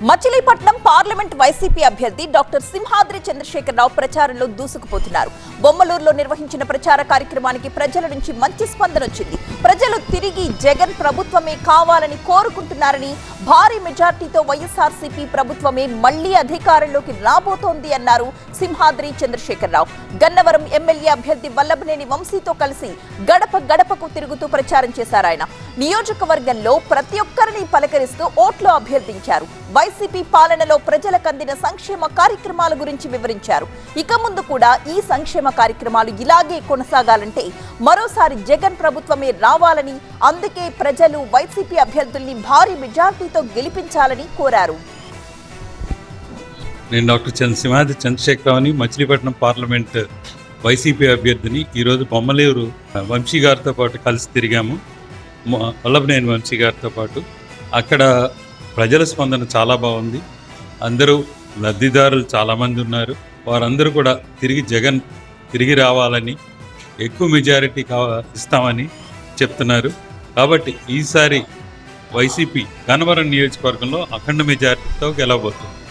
Machilipatnam parliament YCP అభ్యర్థి doctor Simhadri Chandrasekhar Rao ప్రచారంలో దూసుకుపోతున్నారు. బొమ్మలూరులో నిర్వహించిన ప్రచార కార్యక్రమానికి ప్రజల నుంచి మంచి స్పందన వచ్చింది. ప్రజలు తిరిగి జగన్ ప్రభుత్వమే కావాలని కోరుకుంటున్నారని భారీ మెజార్టీతో వైఎస్ఆర్సీపీ ప్రభుత్వమే మళ్ళీ అధికారంలోకి రాబోతోంది అన్నారు సింహాద్రి చంద్రశేఖరరావు. గన్నవరం ఎమ్మెల్యే అభ్యర్థి వల్లభనేని వంశీతో కలిసి గడప గడపకు తిరుగుతూ ప్రచారం చేశారు ఆయన నియోజకవర్గంలో ప్రతి ఒక్కరిని పలకరిస్తూ ఓట్లు అభ్యర్థించారు. వైసీపీ పాలనలో ప్రజలకు అందిన సంక్షేమ కార్యక్రమాల గురించి వివరించారు. ఇక ముందు కూడా ఈ సంక్షేమ కార్యక్రమాలు ఇలాగే కొనసాగాలంటే మరోసారి జగన్ ప్రభుత్వమే రావాలని అందుకే ప్రజలు వైసీపీ అభ్యర్థుల్ని భారీ మెజార్టీతో గెలిపించాలని కోరారు. నేను డాక్టర్ చంద్రసింహాది చంద్రశేఖరరావుని మచిలీపట్నం పార్లమెంట్ వైసీపీ అభ్యర్థిని ఈరోజు బొమ్మలేరు వంశీ గారితో పాటు కలిసి తిరిగాము. వల్లభనేని వంశీ గారితో పాటు అక్కడ ప్రజల స్పందన చాలా బాగుంది. అందరూ లబ్ధిదారులు చాలామంది ఉన్నారు. వారందరూ కూడా తిరిగి జగన్ తిరిగి రావాలని ఎక్కువ మెజారిటీ కావ ఇస్తామని చెప్తున్నారు. కాబట్టి ఈసారి వైసీపీ గన్నవరం నియోజకవర్గంలో అఖండ మెజారిటీతో గెలవబోతుంది.